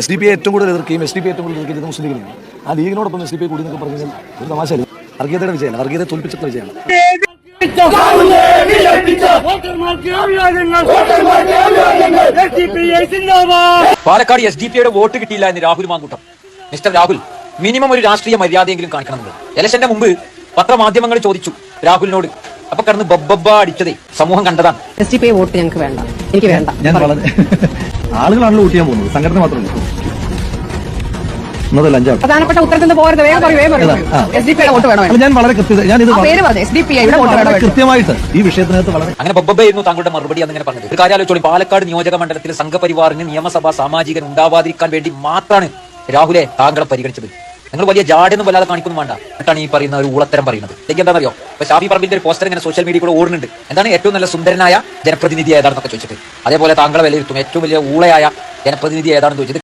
S D P ഏറ്റവും കൂടുതൽ എതിർക്കുകയും എസ് ഡി പി ഏറ്റവും കൂടുതൽ എതിർക്കുന്നത് മുസ്ലിം ലീഗിനെയാണ്. ആ ലീഗിനോടൊപ്പം എസ് ഡി പി കൂടി എന്നൊക്കെ പറഞ്ഞു കഴിഞ്ഞാൽ ഒരു തമാശയല്ല. വർഗീയതയുടെ വിജയമാണ്. വർഗീയത തോൽപ്പിച്ചിട്ടുള്ള വിജയമാണ്. പാലക്കാട് എസ് ഡി പിയുടെ വോട്ട് കിട്ടിയില്ല എന്ന് രാഹുൽ മാങ്കൂട്ടം. മിസ്റ്റർ രാഹുൽ മിനിമം ഒരു രാഷ്ട്രീയ മര്യാദയെങ്കിലും കാണിക്കണമെന്ന് ഇലക്ഷന്റെ മുമ്പ് പത്രമാധ്യമങ്ങൾ ചോദിച്ചു രാഹുലിനോട്. അപ്പൊ കടന്ന് ബബ്ബ അടിച്ചതേ. സമൂഹം കണ്ടതാണ്. എസ് ഡി പി വോട്ട് ഞങ്ങൾക്ക് വേണ്ട. എനിക്ക് വേണ്ട. ഞാൻ ആളുകളാണല്ലോ ഊട്ടിയാൻ പോകുന്നത്. സംഘടന മാത്രമല്ല. ഇന്നതല്ല അഞ്ചാണ് പ്രധാനപ്പെട്ട ഉത്തരത്തിൽ പോകരുത്. വേഗം പറയൂ വേഗം പറയൂ. എസ് ഡി പിയുടെ വോട്ട് വേണോ? ഞാൻ വളരെ കൃത്യത ഞാൻ ഇത് പേര് പറഞ്ഞു എസ് ഡി പി ഐയുടെ വോട്ട് വേണോ? കൃത്യമായിട്ട് ഈ വിഷയത്തിനകത്ത് വളരെ അങ്ങനെ ബബ്ബയായിരുന്നു താങ്കളുടെ മറുപടി അങ്ങനെ പറഞ്ഞത്. ഒരു കാര്യം ആലോചിച്ചോളി. പാലക്കാട് നിയോജക മണ്ഡലത്തിൽ സംഘപരിവാറിന് നിയമസഭാ സാമാജികൻ ഉണ്ടാവാതിരിക്കാൻ വേണ്ടി മാത്രമാണ് രാഹുലെ താങ്കളെ പരിഗണിച്ചത്. നിങ്ങൾ വലിയ ജാടൊന്നും വല്ലാതെ കാണിക്കുന്നു വേണ്ട. എന്നിട്ടാണ് ഈ പറയുന്ന ഒരു ഊളത്തരം പറയുന്നത്. ഇതൊക്കെ എന്താണെന്നറിയോ? ഇപ്പൊ ഷാഫി പറമ്പിന്റെ ഒരു പോസ്റ്റർ ഇങ്ങനെ സോഷ്യൽ മീഡിയ കൂടെ ഓടുന്നുണ്ട്. എന്താണ് ഏറ്റവും നല്ല സുന്ദരനായ ജനപ്രതിനിധി ഏതാണെന്നൊക്കെ ചോദിച്ചിട്ട്. അതേപോലെ താങ്കളെ വിലയിരുത്തും. ഏറ്റവും വലിയ ഊളയായ ജനപ്രതിനിധി ഏതാണെന്ന് ചോദിച്ചത്